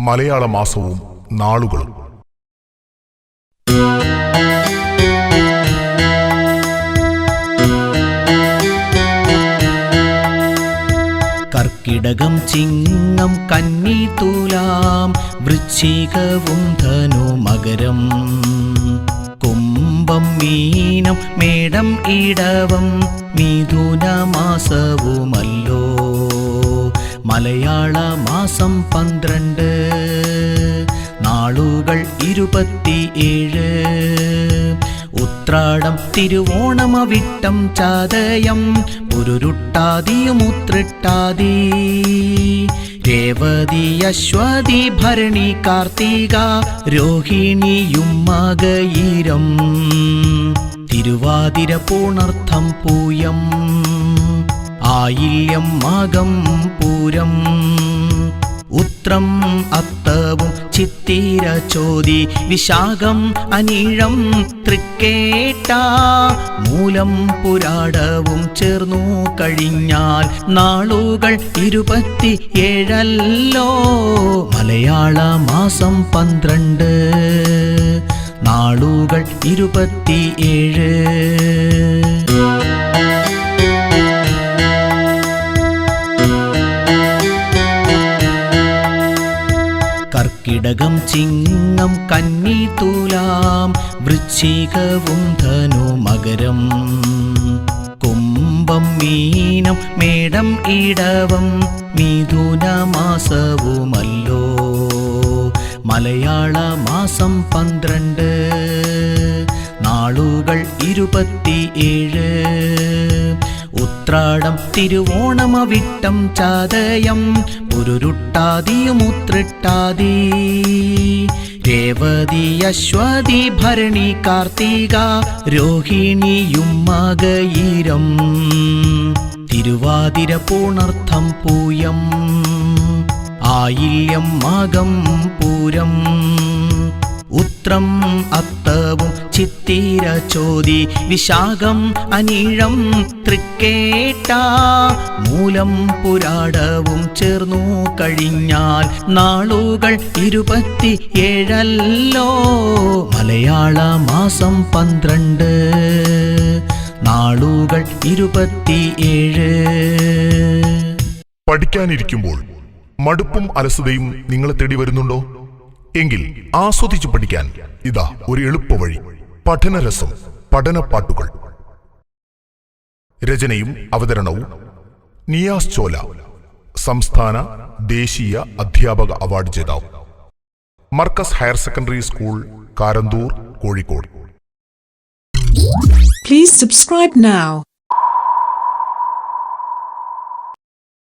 മലയാള മാസവും നാളുകളും. കർക്കിടകം ചിങ്ങം കന്നി തുലാം വൃശ്ചികവും ധനു മകരം. കുംഭം മീനം മേടം ഇടവം മിഥുന മാസവുമല്ലോ. മലയാള മാസം പന്ത്രണ്ട് ഇരുപത്തിയേഴ്. ഉത്രാടം തിരുവോണമവിട്ടം ചാതയം പുരുരുട്ടാതിയുമുത്രിട്ടാതി രേവതി അശ്വതി ഭരണി കാർത്തിക രോഹിണിയും മകയിരം തിരുവാതിര പൂണർത്ഥം പൂയം ആയില്യം മാഗം പൂരം. ഉത്രം അത്തവും ചിത്തിര ചോതി വിശാഖം അനീഴം തൃക്കേട്ട മൂലം പുരാടവും ചേർന്നു കഴിഞ്ഞാൽ നാളുകൾ ഇരുപത്തി ഏഴല്ലോ മലയാള മാസം പന്ത്രണ്ട്. നാളുകൾ ഇരുപത്തിയേഴ്. കർക്കിടകം ചിങ്ങം കന്നി തുലാം വൃശ്ചികവും ധനു മകരം. കുംഭം മീനം മേടം ഇടവം മിഥുന മാസവുമല്ലോ. മലയാള മാസം പന്ത്രണ്ട് നാളുകൾ ഇരുപത്തിയേഴ്. ഉത്രാടം തിരുവോണമവിട്ടം ചാതയം പുരുരുട്ടാതിയുമുത്രിട്ടാതി രേവതി അശ്വതി ഭരണി കാർത്തിക രോഹിണിയും മകയിരം തിരുവാതിര പൂണർത്ഥം പൂയം ആയില്യം മാഗം പൂരം. ഉത്രം അത്തവും ചിത്തിര ചോതി വിശാഖം അനീഴം തൃക്കേട്ട മൂലം പുരാടവും ചേർന്നു കഴിഞ്ഞാൽ നാളുകൾ ഇരുപത്തി ഏഴല്ലോ മലയാള മാസം പന്ത്രണ്ട്. നാളുകൾ ഇരുപത്തിയേഴ്. പഠിക്കാനിരിക്കുമ്പോൾ മടുപ്പും അലസതയും നിങ്ങളെ തേടി വരുന്നുണ്ടോ എങ്കിൽ ആസ്വദിച്ചു പഠിക്കാൻ ഇതാ ഒരു എളുപ്പവഴി. പഠനരസം പഠനപ്പാട്ടുകൾ. രചനയും അവതരണവും നിയാസ് ചോല സംസ്ഥാന ദേശീയ അധ്യാപക അവാർഡ് ജേതാവ്. Markaz higher secondary school Karanthur Kozhikode. Please subscribe now.